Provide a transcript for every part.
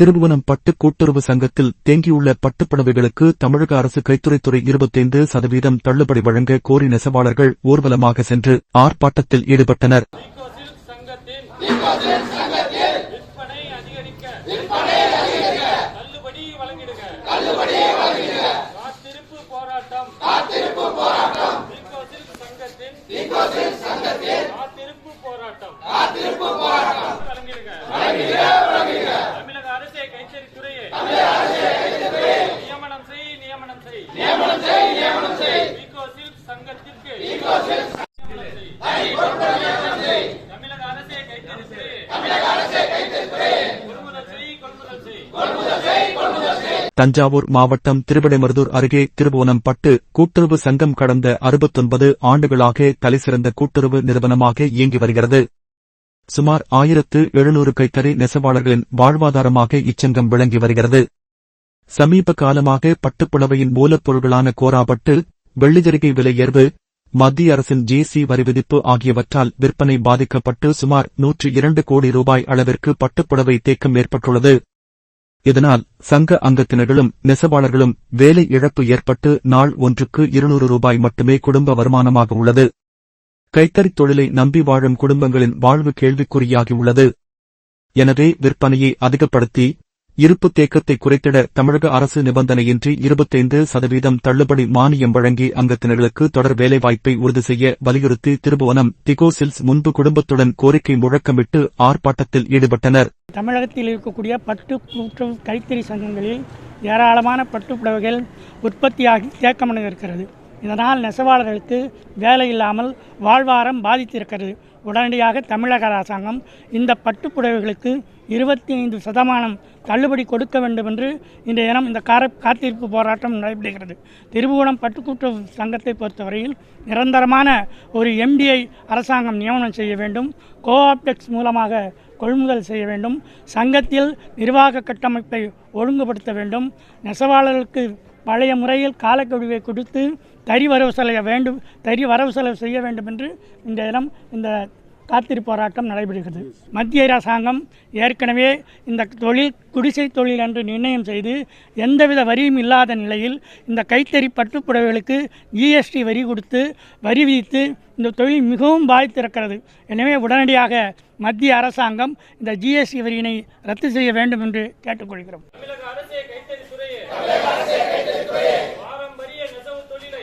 திருபுவனம் பட்டு கூட்டுறவு சங்கத்தில் தேங்கியுள்ள பட்டுப்படவைகளுக்கு தமிழக அரசு கைத்துறைத்துறை இருபத்தைந்து சதவீதம் தள்ளுபடி வழங்க கோரி நெசவாளர்கள் ஊர்வலமாக சென்று ஆர்ப்பாட்டத்தில் ஈடுபட்டனர். போராட்டம் சில்க் சங்கத்தில் விற்பனை அதிகரிக்க தள்ளுபடி வழங்கிடுக காத்திருப்பு போராட்டம் ஈகோ சில்க் சங்கத்தின் காத்திருப்பு போராட்டம் வழங்கிடுக தமிழக அரசே கைத்தறித்துறையே நியமனம் செய் நியமனம் செய் ஈகோ சில்க் சங்கத்திற்கு தமிழக அரசே கைத்தறித்துறையே கொள்முதல் செய் கொள்முதல் செய் தஞ்சாவூர் மாவட்டம் திருவிடைமருதூர் அருகே திருபுவனம் பட்டு கூட்டுறவு சங்கம் கடந்த அறுபத்தொன்பது ஆண்டுகளாக தலைசிறந்த கூட்டுறவு நிறுவனமாக இயங்கி வருகிறது. சுமார் ஆயிரத்து எழுநூறு கைத்தறி நெசவாளர்களின் வாழ்வாதாரமாக இச்சங்கம் விளங்கி வருகிறது. சமீப காலமாக பட்டுப்புலவையின் மூலப்பொருள்களான கோராபட்டு வெள்ளிஜரிகை விலை உயர்வு மத்திய அரசின் ஜிஎஸ்டி வரி விதிப்பு ஆகியவற்றால் விற்பனை பாதிக்கப்பட்டு சுமார் நூற்று இரண்டு கோடி ரூபாய் அளவிற்கு பட்டுப்புடவை தேக்கம் ஏற்பட்டுள்ளது. இதனால் சங்க அங்கத்தினர்களும் நெசவாளர்களும் வேலை இழப்பு ஏற்பட்டு நாள் ஒன்றுக்கு இருநூறு ரூபாய் மட்டுமே குடும்ப வருமானமாக உள்ளது. கைத்தறித் தொழிலை நம்பி வாழும் குடும்பங்களின் வாழ்வு கேள்விக்குறியாகியுள்ளது எனவே விற்பனையை அதிகப்படுத்தி இருப்பு தேக்கத்தை குறைத்திட தமிழக அரசு நிபந்தனையின்றி இருபத்தைந்து சதவீதம் தள்ளுபடி மானியம் வழங்கி அங்கத்தினர்களுக்கு தொடர் வேலைவாய்ப்பை உறுதி செய்ய வலியுறுத்தி திருபுவனம் திகோ சில்ஸ் முன்பு குடும்பத்துடன் கோரிக்கை முழக்கமிட்டு ஆர்ப்பாட்டத்தில் ஈடுபட்டனர். தமிழகத்தில் இருக்கக்கூடிய பட்டு மற்றும் கைத்தறி சங்கங்களில் ஏராளமான பட்டு புடவைகள் உற்பத்தியாகி தேக்கமடைந்திருக்கிறது. இதனால் நெசவாளர்களுக்கு வேலை இல்லாமல் வாழ்வாரம் பாதித்திருக்கிறது. உடனடியாக தமிழக அரசாங்கம் இந்த பட்டுப்புடவைகளுக்கு இருபத்தி ஐந்து சதமானம் தள்ளுபடி கொடுக்க வேண்டும் என்று இன்றைய தினம் இந்த கார காத்திருப்பு போராட்டம் நடைபெறுகிறது. திருபுவனம் பட்டுக்கூட்டுறவு சங்கத்தை பொறுத்தவரையில் நிரந்தரமான ஒரு எம்டிஐ அரசாங்கம் நியமனம் செய்ய வேண்டும். கோஆப்டெக்ஸ் மூலமாக கொள்முதல் செய்ய வேண்டும். சங்கத்தில் நிர்வாக கட்டமைப்பை ஒழுங்குபடுத்த வேண்டும். நெசவாளர்களுக்கு பழைய முறையில் காலக்கெடுவை கொடுத்து தறி வரவு செலவு வேண்டும் தறி வரவு செலவு செய்ய வேண்டும் என்று இந்த தினம் இந்த காத்திருப்பு போராட்டம் நடைபெறுகிறது. மத்திய அரசாங்கம் ஏற்கனவே இந்த தொழில் குடிசை தொழில் என்று நிர்ணயம் செய்து எந்தவித வரியும் இல்லாத நிலையில் இந்த கைத்தறி பட்டுப்புடவைகளுக்கு ஜிஎஸ்டி வரி கொடுத்து வரி விதித்து இந்த தொழில் மிகவும் பாதித்திருக்கிறது எனவே உடனடியாக மத்திய அரசாங்கம் இந்த ஜிஎஸ்டி வரியினை ரத்து செய்ய வேண்டும் என்று கேட்டுக்கொள்கிறோம் தமிழக அரசே கைத்தறித்துறையே பாரம்பரிய நெசவு தொழிலை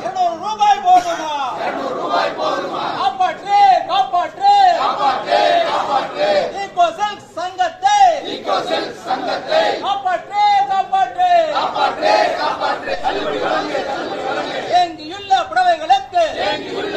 இருநூறு ரூபாய் போதுமா ரூபாய் போதுமா காப்பாற்று காப்பாற்று காப்பாற்று காப்பாற்று ஈகோ செல்ஸ் சங்கத்தை ஈகோ செல்ஸ் சங்கத்தை காப்பாற்று காப்பாற்று காப்பாற்று காப்பாற்று தள்ளுபடி வழங்க தள்ளுபடி வழங்க ஏங்கியுள்ள